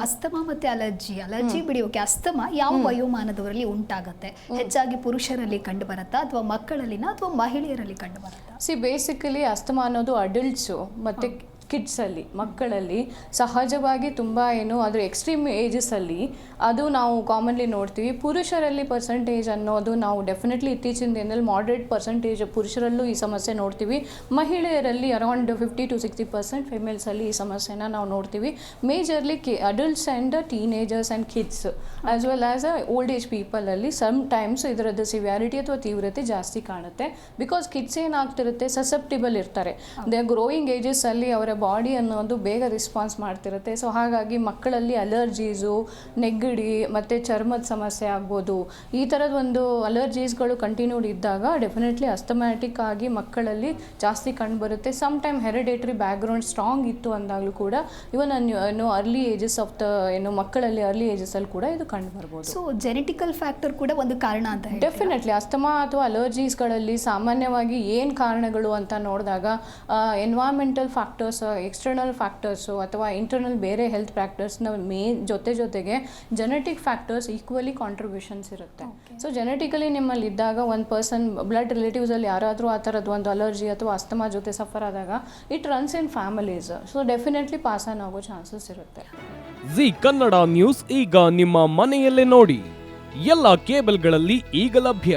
Asthma ಮತ್ತೆ allergy allergy ಬಿಡಿ okay. Asthma ಯಾವ ವಯೋಮಾನದವರಲ್ಲಿ ಉಂಟಾಗತ್ತೆ? ಹೆಚ್ಚಾಗಿ ಪುರುಷರಲ್ಲಿ ಕಂಡು ಬರುತ್ತಾ ಅಥವಾ ಮಕ್ಕಳಲ್ಲಿನ ಅಥವಾ ಮಹಿಳೆಯರಲ್ಲಿ ಕಂಡು ಬರುತ್ತಾ ಸಿ ಬೇಸಿಕಲಿ ಅಸ್ತಮ ಅನ್ನೋದು ಅಡಲ್ಟ್ಸು ಮತ್ತು ಕಿಡ್ಸಲ್ಲಿ ಮಕ್ಕಳಲ್ಲಿ ಸಹಜವಾಗಿ ತುಂಬ ಏನು ಅದು ಎಕ್ಸ್ಟ್ರೀಮ್ ಏಜಸ್ಸಲ್ಲಿ ಅದು ನಾವು ಕಾಮನ್ಲಿ ನೋಡ್ತೀವಿ. ಪುರುಷರಲ್ಲಿ ಪರ್ಸೆಂಟೇಜ್ ಅನ್ನೋದು ನಾವು ಡೆಫಿನೆಟ್ಲಿ ಇತ್ತೀಚಿನ ದಿನದಲ್ಲಿ ಮಾಡ್ರೇಟ್ ಪರ್ಸೆಂಟೇಜ್ ಪುರುಷರಲ್ಲೂ ಈ ಸಮಸ್ಯೆ ನೋಡ್ತೀವಿ. ಮಹಿಳೆಯರಲ್ಲಿ around fifty to sixty percent ಫಿಮೇಲ್ಸಲ್ಲಿ ಈ ಸಮಸ್ಯೆನ ನಾವು ನೋಡ್ತೀವಿ. Majorly Ki adults and teenagers and kids as well as a old age ಪೀಪಲಲ್ಲಿ some times ಇದರದ್ದು ಸಿವ್ಯಾರಿಟಿ ಅಥವಾ ತೀವ್ರತೆ ಜಾಸ್ತಿ ಕಾಣುತ್ತೆ. ಬಿಕಾಸ್ ಕಿಡ್ಸ್ ಏನಾಗ್ತಿರುತ್ತೆ ಸಸೆಪ್ಟಿಬಲ್ ಇರ್ತಾರೆ. ದೇ ಗ್ರೋಯಿಂಗ್ ಏಜಸ್ಸಲ್ಲಿ ಅವರ ಬಾಡಿ ಅನ್ನೋದು ಬೇಗ ರಿಸ್ಪಾನ್ಸ್ ಮಾಡ್ತಿರುತ್ತೆ. ಸೊ ಹಾಗಾಗಿ ಮಕ್ಕಳಲ್ಲಿ ಅಲರ್ಜೀಸು ನೆಗಡಿ ಮತ್ತು ಚರ್ಮದ ಸಮಸ್ಯೆ ಆಗ್ಬೋದು. ಈ ಥರದ ಒಂದು ಅಲರ್ಜೀಸ್ಗಳು ಕಂಟಿನ್ಯೂಡ್ ಇದ್ದಾಗ ಡೆಫಿನೆಟ್ಲಿ ಅಸ್ತಮ್ಯಾಟಿಕ್ ಆಗಿ ಮಕ್ಕಳಲ್ಲಿ ಜಾಸ್ತಿ ಕಂಡುಬರುತ್ತೆ some time hereditary background strong ಇತ್ತು ಅಂದಾಗಲೂ ಕೂಡ ಇವನ್ ಏನು ಅರ್ಲಿ ಏಜಸ್ ಆಫ್ ದ ಏನು ಮಕ್ಕಳಲ್ಲಿ ಅರ್ಲಿ ಏಜಸ್ಸಲ್ಲಿ ಕೂಡ ಇದು ಕಂಡು ಬರ್ಬೋದು. ಸೊ ಜೆನೆಟಿಕಲ್ ಫ್ಯಾಕ್ಟರ್ ಕೂಡ ಒಂದು ಕಾರಣ ಅಂತ ಡೆಫಿನೆಟ್ಲಿ ಅಸ್ತಮಾ ಅಥವಾ ಅಲರ್ಜೀಸ್ಗಳಲ್ಲಿ ಸಾಮಾನ್ಯವಾಗಿ ಏನು ಕಾರಣಗಳು ಅಂತ ನೋಡಿದಾಗ ಎನ್ವಾಮೆಂಟಲ್ ಫ್ಯಾಕ್ಟರ್ಸ್ ಎಕ್ಸ್ಟರ್ನಲ್ ಫ್ಯಾಕ್ಟರ್ಸು ಅಥವಾ ಇಂಟರ್ನಲ್ ಬೇರೆ ಹೆಲ್ತ್ ಫ್ಯಾಕ್ಟರ್ಸ್ನ ಮೇನ್ ಜೊತೆ ಜೊತೆಗೆ ಜೆನೆಟಿಕ್ ಫ್ಯಾಕ್ಟರ್ಸ್ ಈಕ್ವಲಿ ಕಾಂಟ್ರಿಬ್ಯೂಷನ್ಸ್ ಇರುತ್ತೆ. ಸೊ ಜೆನೆಟಿಕಲಿ ನಿಮ್ಮಲ್ಲಿ ಇದ್ದಾಗ ಒಂದು ಪರ್ಸನ್ ಬ್ಲಡ್ ರಿಲೇಟಿವ್ಸಲ್ಲಿ ಯಾರಾದರೂ ಆ ಥರದ್ದು ಒಂದು ಅಲರ್ಜಿ ಅಥವಾ ಅಸ್ತಮಾ ಜೊತೆ ಸಫರ್ ಆದಾಗ it runs in families so definitely pass on ಆಗೋ ಚಾನ್ಸಸ್ ಇರುತ್ತೆ. ಜಿ ಕನ್ನಡ ನ್ಯೂಸ್ ಈಗ ನಿಮ್ಮ ಮನೆಯಲ್ಲೇ ನೋಡಿ. ಎಲ್ಲ ಕೇಬಲ್ಗಳಲ್ಲಿ ಈಗ ಲಭ್ಯ.